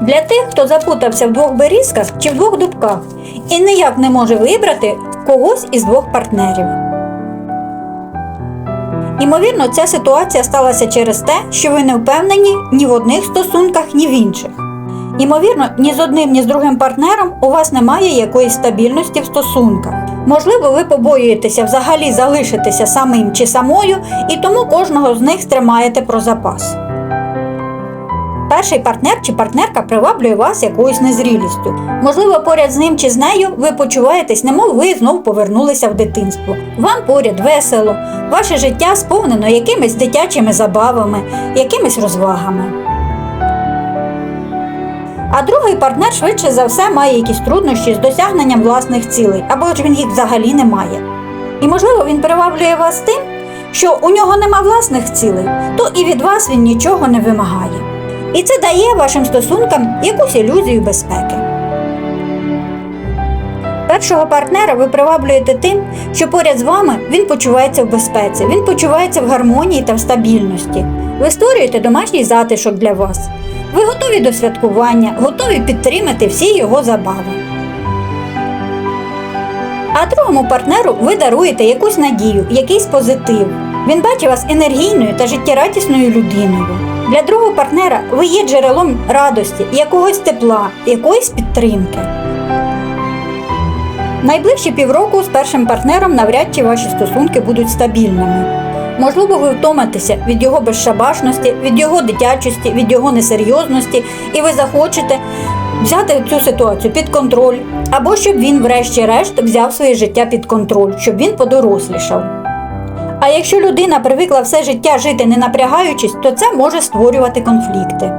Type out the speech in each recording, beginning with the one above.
Для тих, хто запутався в двох берізках чи в двох дубках і ніяк не може вибрати когось із двох партнерів. Імовірно, ця ситуація сталася через те, що ви не впевнені ні в одних стосунках, ні в інших. Імовірно, ні з одним, ні з другим партнером у вас немає якоїсь стабільності в стосунках. Можливо, ви побоюєтеся взагалі залишитися самим чи самою, і тому кожного з них стримаєте про запас. Перший партнер чи партнерка приваблює вас якоюсь незрілістю. Можливо, поряд з ним чи з нею ви почуваєтесь, немов ви знов повернулися в дитинство. Вам поряд весело, ваше життя сповнено якимись дитячими забавами, якимись розвагами. А другий партнер швидше за все має якісь труднощі з досягненням власних цілей, або ж він їх взагалі не має. І можливо він приваблює вас тим, що у нього нема власних цілей, то і від вас він нічого не вимагає. І це дає вашим стосункам якусь ілюзію безпеки. Першого партнера ви приваблюєте тим, що поряд з вами він почувається в безпеці, він почувається в гармонії та в стабільності. Ви створюєте домашній затишок для вас. Ви готові до святкування, готові підтримати всі його забави. А другому партнеру ви даруєте якусь надію, якийсь позитив. Він бачить вас енергійною та життєрадісною людиною. Для другого партнера ви є джерелом радості, якогось тепла, якоїсь підтримки. Найближчі півроку з першим партнером навряд чи ваші стосунки будуть стабільними. Можливо, ви втомитеся від його безшабашності, від його дитячості, від його несерйозності, і ви захочете взяти цю ситуацію під контроль, або щоб він, врешті-решт, взяв своє життя під контроль, щоб він подорослішав. А якщо людина привикла все життя жити не напрягаючись, то це може створювати конфлікти.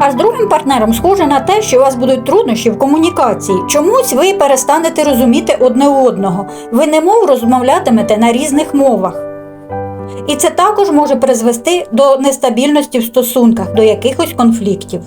А з другим партнером схоже на те, що у вас будуть труднощі в комунікації. Чомусь ви перестанете розуміти одне одного, ви немов розмовлятимете на різних мовах. І це також може призвести до нестабільності в стосунках, до якихось конфліктів.